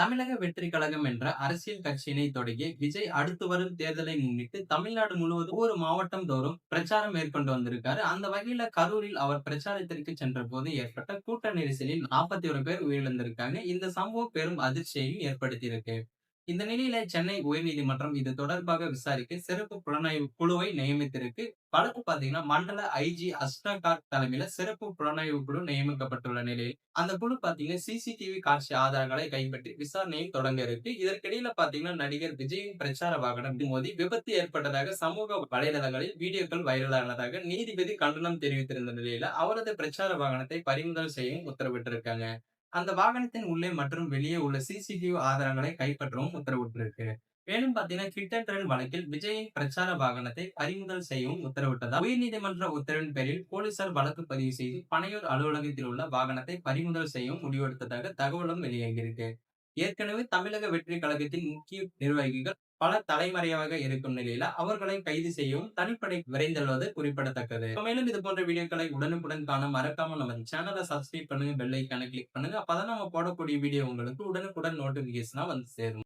தமிழக வெற்றி கழகம் என்ற அரசியல் கட்சியினை தொடங்கி விஜய் அடுத்து வரும் தேர்தலை முன்னிட்டு தமிழ்நாடு முழுவதும் ஒவ்வொரு மாவட்டம் தோறும் பிரச்சாரம் மேற்கொண்டு வந்திருக்காரு. அந்த வகையில கரூரில் அவர் பிரச்சாரத்திற்கு சென்ற போது ஏற்பட்ட கூட்ட நெரிசலில் நாற்பத்தி ஒரு பேர் உயிரிழந்திருக்காங்க. இந்த சம்பவம் பெரும் அதிர்ச்சியையும் ஏற்படுத்தியிருக்கு. இந்த நிலையில சென்னை உயர்நீதிமன்றம் இது தொடர்பாக விசாரிக்க சிறப்பு புலனாய்வு குழுவை நியமித்திருக்கு. வழக்கு பாத்தீங்கன்னா மண்டல ஐஜி அஸ்டகார் தலைமையில சிறப்பு புலனாய்வு குழு நியமிக்கப்பட்டுள்ள நிலையில் அந்த குழு பாத்தீங்கன்னா சிசிடிவி காட்சி ஆதாரங்களை கைப்பற்றி விசாரணையை தொடங்க இருக்கு. இதற்கிடையில பாத்தீங்கன்னா நடிகர் விஜயின் பிரச்சார வாகனம் மோதி விபத்து ஏற்பட்டதாக சமூக வலைதளங்களில் வீடியோக்கள் வைரலானதாக நீதிபதி கண்டனம் தெரிவித்திருந்த நிலையில அவரது பிரச்சார வாகனத்தை பறிமுதல் செய்யவும் உத்தரவிட்டிருக்காங்க. அந்த வாகனத்தின் உள்ளே மற்றும் வெளியே உள்ள சிசிடிவி ஆதாரங்களை கைப்பற்றவும் உத்தரவிட்டிருக்கு. மேலும் பாத்தீங்கன்னா ட்விட்டர் ட்ரெண்ட் வழக்கில் விஜயின் பிரச்சார வாகனத்தை பறிமுதல் செய்யவும் உத்தரவிட்டதால் உயர்நீதிமன்ற உத்தரவின் பேரில் போலீசார் வழக்கு பதிவு செய்து பனையூர் அலுவலகத்தில் உள்ள வாகனத்தை பறிமுதல் செய்யவும் முடிவெடுத்ததாக தகவலும் வெளியாகியிருக்கு. ஏற்கனவே தமிழக வெற்றி கழகத்தின் முக்கிய நிர்வாகிகள் பல தலைமறையாக இருக்கும் நிலையில அவர்களை கைது செய்யவும் தனிப்படை விரைந்துள்ளது குறிப்பிடத்தக்கது. மேலும் இது போன்ற வீடியோக்களை உடனுக்குடன் காண மறக்காம நம்ம சேனலை சப்ஸ்கிரைப் பண்ணுங்க பெல் ஐக்கான கிளிக் பண்ணுங்க. அப்பதான் நம்ம போடக்கூடிய வீடியோ உங்களுக்கு உடனுக்குடன் நோட்டிபிகேஷனா வந்து சேரும்.